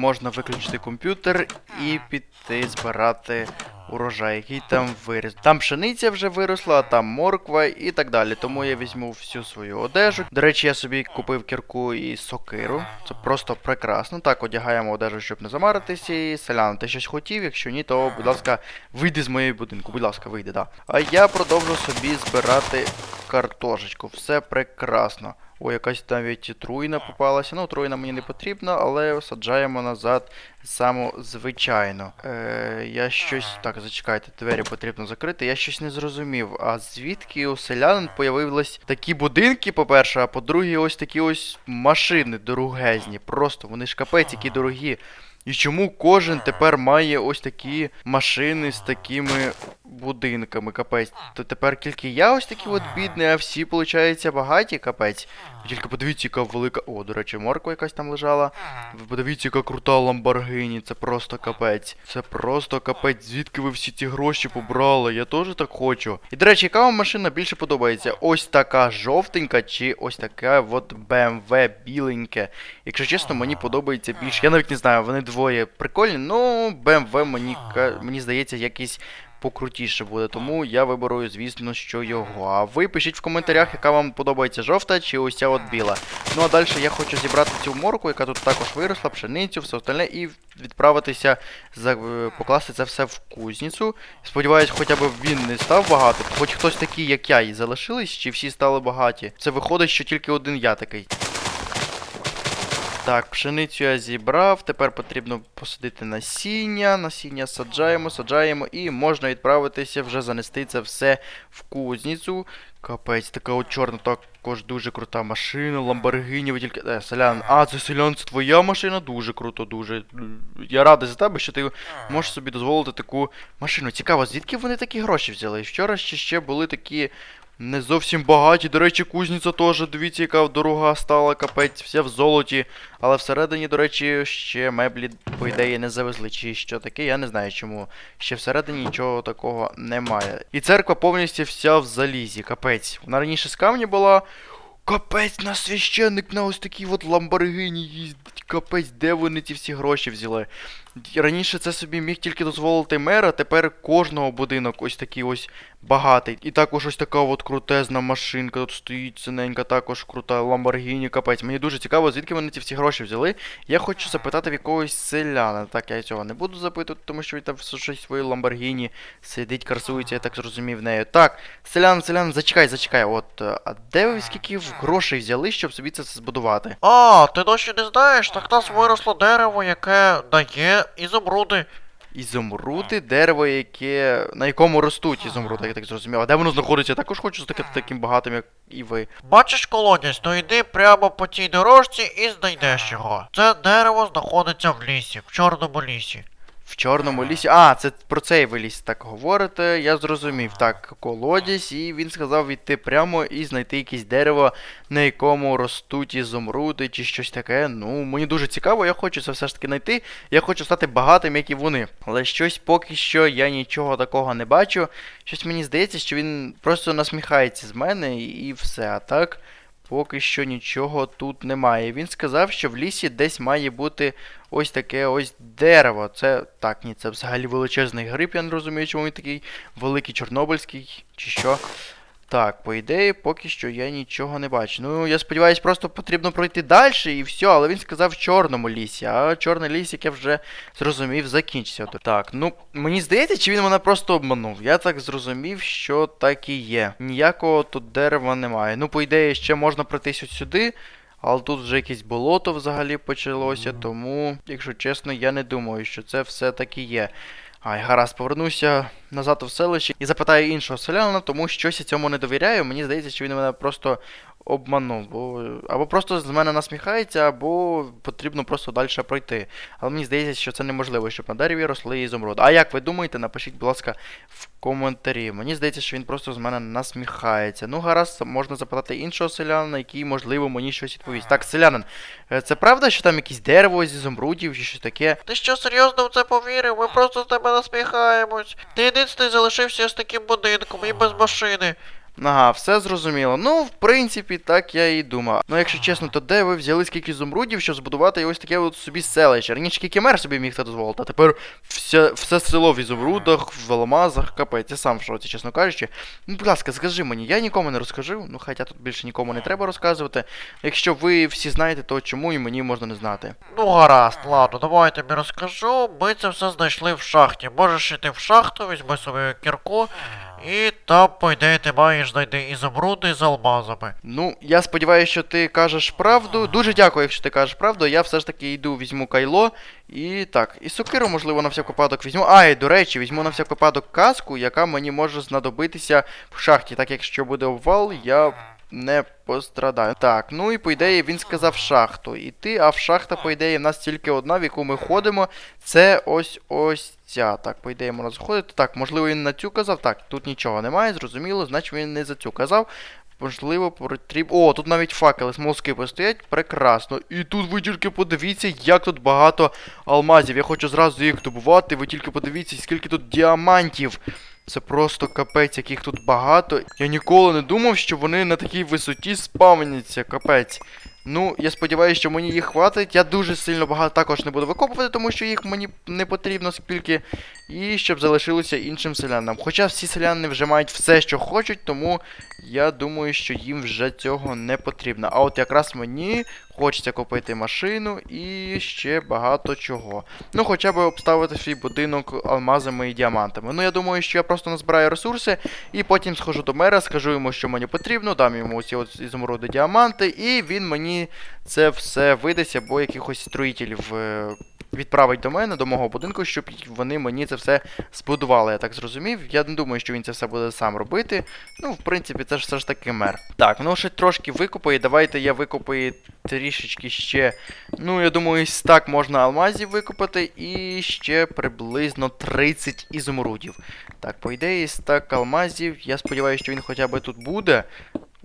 можна виключити комп'ютер і піти збирати урожай, який там виріс. Там пшениця вже виросла, там морква і так далі. Тому я візьму всю свою одежу. До речі, я собі купив кірку і сокиру. Це просто прекрасно. Так, одягаємо одежу, щоб не замаритися. І селян, ти щось хотів? Якщо ні, то, будь ласка, вийди з моєї будинку. Будь ласка, вийди, да. А я продовжу собі збирати картошечку. Все прекрасно. О, якась навіть труйна попалася. Ну, труйна мені не потрібна, але саджаємо назад саму звичайно. Е, я щось. Так, зачекайте, двері потрібно закрити. Я щось не зрозумів. А звідки у селянин появились такі будинки, по-перше, а по-друге, ось такі ось машини дорогезні. Просто вони ж капець, які дорогі. І чому кожен тепер має ось такі машини з такими будинками, капець. То тепер тільки я ось такий от бідний, а всі, виходить, багаті, капець. Тільки подивіться, яка велика. О, до речі, морква якась там лежала. Подивіться, яка крута ламборгині, це просто капець. Це просто капець. Звідки ви всі ці гроші побрали? Я теж так хочу. І до речі, яка вам машина більше подобається? Ось така жовтенька, чи ось таке от BMW біленьке. Якщо чесно, мені подобається більше. Я навіть не знаю, вони двоє прикольні, ну BMW мені мені здається, якийсь покрутіше буде. Тому я виберу, звісно, що його. А ви пишіть в коментарях, яка вам подобається жовта чи ось ця от біла. Ну а далі я хочу зібрати цю морку, яка тут також виросла, пшеницю, все остальне, і відправитися за покласти це все в кузницю. Сподіваюсь, хоча б він не став багатим. Хоч хтось такий, як я, і залишились, чи всі стали багаті. Це виходить, що тільки один я такий. Так, пшеницю я зібрав. Тепер потрібно посадити насіння. Насіння саджаємо, саджаємо і можна відправитися вже занести це все в кузницю. Капець, така от чорна, також дуже крута машина, Ламборгіні, ви тільки. Е, селян. А, це селян, це твоя машина? Дуже круто, дуже. Я радий за тебе, що ти можеш собі дозволити таку машину. Цікаво, звідки вони такі гроші взяли? Вчора ще ще були такі не зовсім багаті. До речі, кузниця теж, дивіться, яка дорога стала, капець, вся в золоті. Але всередині, до речі, ще меблі, по ідеї, не завезли. Чи що таке, я не знаю чому. Ще всередині нічого такого немає. І церква повністю вся в залізі, капець. Вона раніше з камня була. Капець, на священник на ось такій от ламборгині їздить. Капець, де вони ці всі гроші взяли? Раніше це собі міг тільки дозволити мер, а тепер кожного будинок ось такий ось багатий. І також ось така от крутезна машинка тут стоїть синенька, також крута Ламборгіні, капець. Мені дуже цікаво, звідки вони ці всі гроші взяли. Я хочу запитати в якогось селяна. Так, я цього не буду запитувати, тому що він там все щось своє Ламборгіні сидить, красується, я так зрозумів нею. Так, селян, селян, зачекай, зачекай. От, е, а де ви скільки грошей взяли, щоб собі це збудувати? А, ти досі не знаєш, так нас виросло дерево, яке дає ізумруди. Ізумруди, дерево, яке. на якому ростуть ізумруди, я так зрозумів. А де воно знаходиться? Я також хочу стати таким багатим, як і ви. Бачиш колодязь, то йди прямо по цій дорожці і знайдеш його. Це дерево знаходиться в лісі, в чорному лісі. В чорному лісі. А, це про цей ви ліс так говорите. Я зрозумів. Так, колодязь, і він сказав йти прямо і знайти якесь дерево, на якому ростуть ізумруди чи щось таке. Ну, мені дуже цікаво, я хочу це все ж таки знайти. Я хочу стати багатим, як і вони. Але щось поки що я нічого такого не бачу. Щось мені здається, що він просто насміхається з мене і все. А так. Поки що нічого тут немає. Він сказав, що в лісі десь має бути ось таке ось дерево. Це так, ні, це взагалі величезний гриб, я не розумію, чому він такий великий чорнобильський, чи що. Так, по ідеї, поки що я нічого не бачу. Ну, я сподіваюся, просто потрібно пройти далі і все, але він сказав в чорному лісі, а чорний ліс, як я вже зрозумів, закінчився. Так, ну мені здається, чи він мене просто обманув. Я так зрозумів, що так і є. Ніякого тут дерева немає. Ну, по ідеї, ще можна пройтись от сюди. Але тут вже якесь болото взагалі почалося, тому, якщо чесно, я не думаю, що це все таки є. Ай, гаразд, повернуся назад у селище і запитаю іншого селянина, тому щось я цьому не довіряю. Мені здається, що він мене просто обманув. Бо... Або просто з мене насміхається, або потрібно просто далі пройти. Але мені здається, що це неможливо, щоб на дереві росли ізумруди. А як ви думаєте, напишіть, будь ласка, в коментарі. Мені здається, що він просто з мене насміхається. Ну, гаразд, можна запитати іншого селянина, який, можливо, мені щось відповість. Так, селянин, е, це правда, що там якесь дерево з ізумрудів чи щось таке? Ти що серйозно в це повірив? Ми просто з тебе насміхаємось. Ти єдиний залишився з таким будинком і без машини. Ага, все зрозуміло. Ну, в принципі, так я і думав. Ну, якщо чесно, то де ви взяли скільки зумрудів, щоб збудувати ось таке от собі селище? Раніше тільки мер собі міг це дозволити, а тепер все, все село в ізумрудах, в алмазах, капець, я сам в шоці, чесно кажучи. Ну, будь ласка, скажи мені, я нікому не розкажу, ну хоча тут більше нікому не треба розказувати. Якщо ви всі знаєте, то чому і мені можна не знати. Ну гаразд, ладно, давай я тобі розкажу. Ми це все знайшли в шахті. Можеш іти в шахту, візьми собі кірку, і там, по ідеї, ти маєш знайти ізумруди з алмазами. Ну, я сподіваюся, що ти кажеш правду. Дуже дякую, якщо ти кажеш правду. Я все ж таки йду, візьму кайло. І так, і сокиру, можливо, на всяк випадок візьму. А, і до речі, візьму на всяк випадок каску, яка мені може знадобитися в шахті. Так, якщо буде обвал, я не пострадаю. Так, ну і по ідеї він сказав шахту. Іти, а в шахта, по ідеї, в нас тільки одна, в яку ми ходимо. Це ось ось ця. Так, по ідеї можна заходити. Так, можливо, він на цю казав. Так, тут нічого немає, зрозуміло, значить він не за цю казав. Можливо, потрібно. О, тут навіть факели з москипи стоять. Прекрасно. І тут ви тільки подивіться, як тут багато алмазів. Я хочу зразу їх добувати. Ви тільки подивіться, скільки тут діамантів. Це просто капець, яких тут багато. Я ніколи не думав, що вони на такій висоті спавняться, капець. Ну, я сподіваюся, що мені їх хватить. Я дуже сильно багато також не буду викопувати, тому що їх мені не потрібно скільки. І щоб залишилося іншим селянам. Хоча всі селяни вже мають все, що хочуть, тому я думаю, що їм вже цього не потрібно. А от якраз мені хочеться купити машину і ще багато чого. Ну, хоча б обставити свій будинок алмазами і діамантами. Ну, я думаю, що я просто назбираю ресурси і потім схожу до мера, скажу йому, що мені потрібно, дам йому ці от ізумруди діаманти, і він мені це все видасть або якихось строїтелів. е, Відправить до мене, до мого будинку, щоб вони мені це все збудували, я так зрозумів. Я не думаю, що він це все буде сам робити. Ну, в принципі, це ж все ж таки мер. Так, ну ще трошки викопаю. Давайте я викопаю трішечки ще. Ну, я думаю, ось так можна алмазів викупити. І ще приблизно 30 ізумрудів. Так, по ідеї, стак так алмазів. Я сподіваюся, що він хоча б тут буде.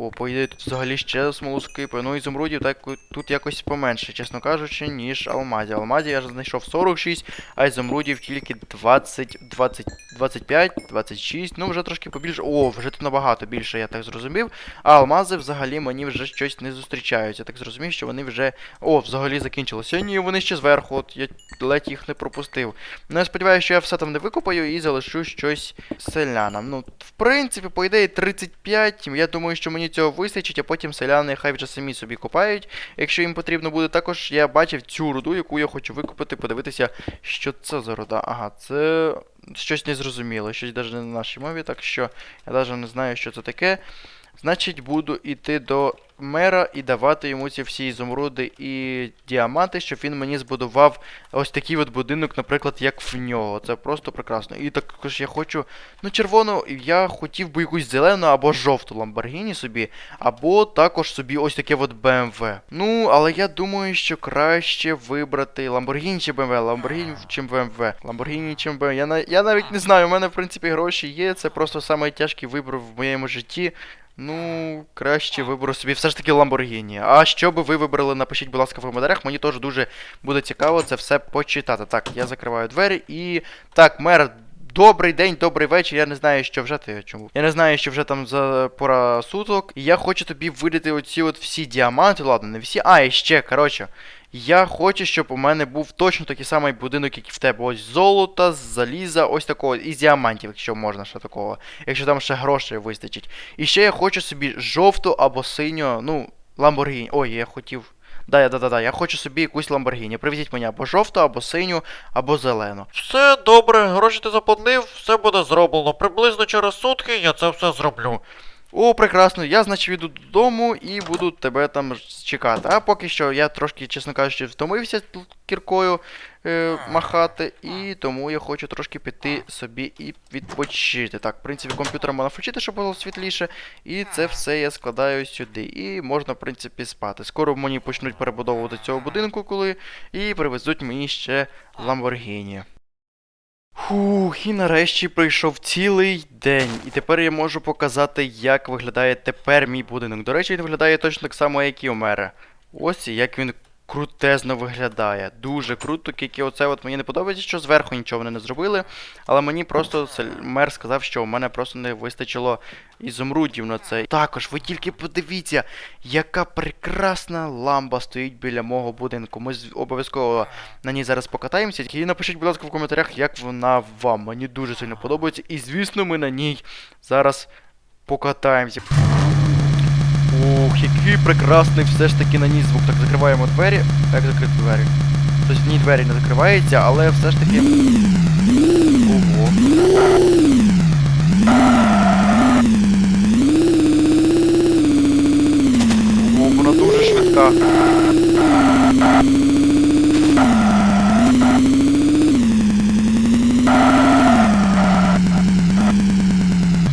О, по ідеї, тут взагалі ще смолоскипи. Ну, ізумрудів так тут якось поменше, чесно кажучи, ніж алмазів. Алмазів я ж знайшов 46, а ізумрудів тільки 20, 20, 25, 26. Ну, вже трошки побільше. О, вже тут набагато більше, я так зрозумів. А алмази взагалі мені вже щось не зустрічаються. Я так зрозумів, що вони вже. О, взагалі закінчилося. Ні, вони ще зверху, от я ледь їх не пропустив. Ну, я сподіваюся, що я все там не викопаю і залишу щось селянам. Ну, в принципі, по ідеї 35. Я думаю, що мені цього вистачить, а потім селяни хай вже самі собі купають, Якщо їм потрібно буде, також я бачив цю руду, яку я хочу викупити, подивитися, що це за руда. Ага, це щось незрозуміле, щось навіть не на нашій мові, так що я навіть не знаю, що це таке. Значить, буду йти до мера і давати йому ці всі ізумруди і діаманти, щоб він мені збудував ось такий от будинок, наприклад, як в нього. Це просто прекрасно. І також я хочу. Ну, червону, я хотів би якусь зелену або жовту Ламборгіні собі, або також собі ось таке от BMW. Ну, але я думаю, що краще вибрати Lamborghini чи BMW, Lamborghini чи BMW. Lamborghini чи BMW. Я, на... я навіть не знаю, у мене, в принципі, гроші є. Це просто найтяжкий вибір в моєму житті. Ну, краще виберу собі все ж таки Lamborghini. А що би ви вибрали, напишіть, будь ласка, в коментарях. Мені теж дуже буде цікаво це все почитати. Так, я закриваю двері і. Так, мер. Добрий день, добрий вечір. Я не знаю, що вже ти чому. Я не знаю, що вже там за пора суток. І я хочу тобі видати оці от всі діаманти. Ладно, не всі. А, і ще, коротше. Я хочу, щоб у мене був точно такий самий будинок, як і в тебе. Ось золота, заліза, ось такого, із діамантів, якщо можна ще такого. Якщо там ще грошей вистачить. І ще я хочу собі жовту або синю, ну, Ламборгіні. Ой, я хотів. Да, да, да, да, я хочу собі якусь Ламборгіні. Привезіть мені або жовту, або синю, або зелену. Все добре, гроші ти заплатив, все буде зроблено. Приблизно через сутки я це все зроблю. О, прекрасно. Я, значить, йду додому і буду тебе там чекати. А поки що я трошки, чесно кажучи, втомився кіркою е, махати, і тому я хочу трошки піти собі і відпочити. Так, в принципі, комп'ютер можна включити, щоб було світліше. І це все я складаю сюди. І можна, в принципі, спати. Скоро мені почнуть перебудовувати цього будинку, коли, і привезуть мені ще Ламборгіні. Фух, і нарешті прийшов цілий день, і тепер я можу показати, як виглядає тепер мій будинок. До речі, він виглядає точно так само, як і у мера. Ось як він крутезно виглядає. Дуже круто, тільки оце от мені не подобається, що зверху нічого вони не зробили. Але мені просто мер сказав, що у мене просто не вистачило ізумрудів на це. Також ви тільки подивіться, яка прекрасна ламба стоїть біля мого будинку. Ми обов'язково на ній зараз покатаємося. І напишіть, будь ласка, в коментарях, як вона вам. Мені дуже сильно подобається. І звісно, ми на ній зараз покатаємося. Ух, який прекрасний все ж таки на ній звук. Так, закриваємо двері. Як закрити двері? Тобто ні двері не закриваються, але все ж таки. Ого. О, вона дуже швидка.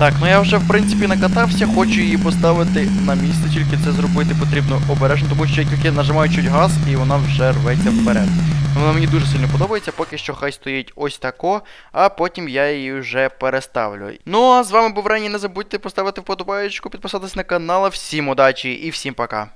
Так, ну я вже в принципі накатався, хочу її поставити на місце, тільки це зробити потрібно обережно, тому що я тільки нажимаю чуть газ і вона вже рветься вперед. Вона мені дуже сильно подобається, поки що хай стоїть ось тако, а потім я її вже переставлю. Ну а з вами був Рені, не забудьте поставити вподобаєчку, підписатись на канал. Всім удачі і всім пока.